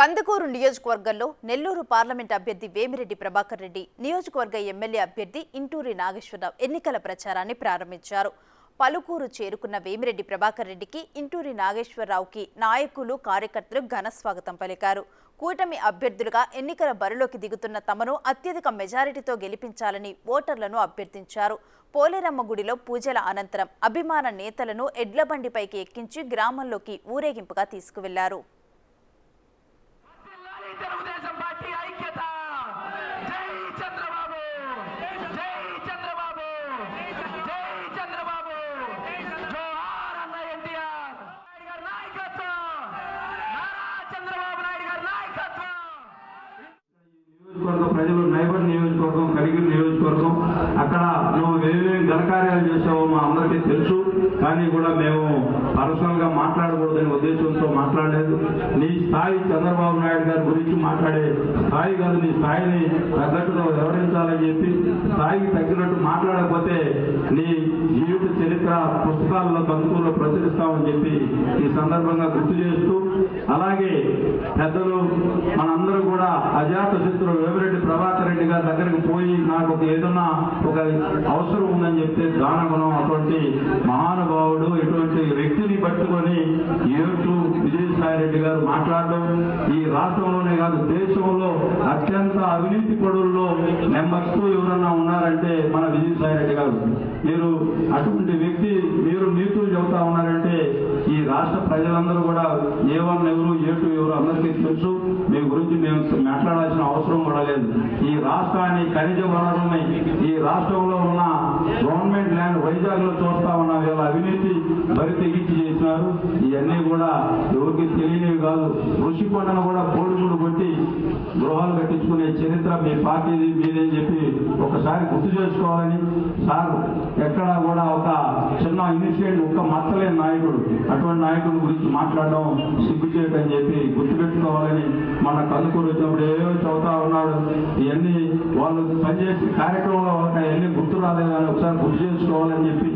కందుకూరు నియోజకవర్గంలో నెల్లూరు పార్లమెంట్ అభ్యర్థి వేమిరెడ్డి ప్రభాకర్ రెడ్డి నియోజకవర్గ ఎమ్మెల్యే అభ్యర్థి ఇంటూరి నాగేశ్వరరావు ఎన్నికల ప్రచారాన్ని ప్రారంభించారు. పలుకూరు చేరుకున్న వేమిరెడ్డి ప్రభాకర్ రెడ్డికి ఇంటూరి నాగేశ్వరరావుకి నాయకులు కార్యకర్తలు ఘన స్వాగతం పలికారు. కూటమి అభ్యర్థులుగా ఎన్నికల బరిలోకి దిగుతున్న తమను అత్యధిక మెజారిటీతో గెలిపించాలని ఓటర్లను అభ్యర్థించారు. పోలేరమ్మ గుడిలో పూజల అనంతరం అభిమాన నేతలను ఎడ్ల బండిపైకి ఎక్కించి గ్రామంలోకి ఊరేగింపుగా తీసుకువెళ్ళారు జిల్లాని తెలుగుదేశం పార్టీ ఐక్యత జై చంద్రబాబు జై చంద్రబాబు జై చంద్రబాబు జోహార్ అన్న ఎన్టీఆర్ నాయుడు గారి నాయకత్వం నారా చంద్రబాబు నాయుడు గారి నాయకత్వం నియోజకవర్గం ప్రజలు నైబర్ నియోజకవర్గం కడిగిరి నియోజకవర్గం. అక్కడ నువ్వు ఏమేమి ఘనకార్యాలు చేసావో మా అందరికీ తెలుసు. కానీ కూడా మేము పర్సనల్గా మాట్లాడకూడదనే ఉద్దేశంతో మాట్లాడలేదు. నీ స్థాయి చంద్రబాబు నాయుడు గారి గురించి మాట్లాడే స్థాయి కాదు నీ స్థాయిని తగ్గట్టుగా వివరించాలని చెప్పి స్థాయికి తగ్గినట్టు మాట్లాడకపోతే నీ జీవిత చరిత్ర పుస్తకాల్లో బంధువుల్లో ప్రచురిస్తామని చెప్పి ఈ సందర్భంగా గుర్తు చేస్తూ అలాగే పెద్దలు మన అజాత శత్రువు వేమిరెడ్డి ప్రభాకర్ రెడ్డి గారి దగ్గరికి పోయి నాకు ఒక ఏదన్నా ఒక అవసరం ఉందని చెప్తే దానగుణం అటువంటి మహానుభావుడు ఇటువంటి వ్యక్తిని పట్టుకొని ఏటు విజయసాయి రెడ్డి గారు మాట్లాడడం ఈ రాష్ట్రంలోనే కాదు దేశంలో అత్యంత అవినీతి పడుల్లో నెంబర్ టూ ఎవరన్నా ఉన్నారంటే మన విజయసాయి రెడ్డి గారు. మీరు అటువంటి వ్యక్తి మీరు నీతులు చెబుతా ఉన్నారంటే రాష్ట్ర ప్రజలందరూ కూడా ఏ వన్ ఎవరు ఏ టూ ఎవరు అందరికీ తెలుసు. మీ గురించి మేము మాట్లాడాల్సిన అవసరం కూడా లేదు. ఈ రాష్ట్రాన్ని ఖనిజ వనరుల్ని ఈ రాష్ట్రంలో ఉన్న గవర్నమెంట్ ల్యాండ్ వైజాగ్లో చూస్తా ఉన్న వీళ్ళ అవినీతి బరి తెగించి చేసినారు. ఇవన్నీ కూడా ఎవరికి తెలియనివి కాదు. ఋషికొండను కూడా కోడిగుడు కొట్టి గృహాలు కట్టించుకునే చరిత్ర మీ పార్టీది మీదని చెప్పి ఒకసారి గుర్తు చేసుకోవాలని సార్ ఎక్కడా కూడా ఒక చిన్న ఇనిషియేట్ ఒక మచ్చలేని నాయకుడు అటువంటి నాయకుడి గురించి మాట్లాడడం సిగ్గుచేయటని చెప్పి గుర్తుపెట్టుకోవాలని మన కందుకూరు వచ్చినప్పుడు ఏవో చదువుతా ఉన్నాడు. ఇవన్నీ వాళ్ళు పనిచేసే కార్యక్రమంలో ఒక గుర్తు రాలేదని ఒకసారి గుర్తు చేసుకోవాలని చెప్పి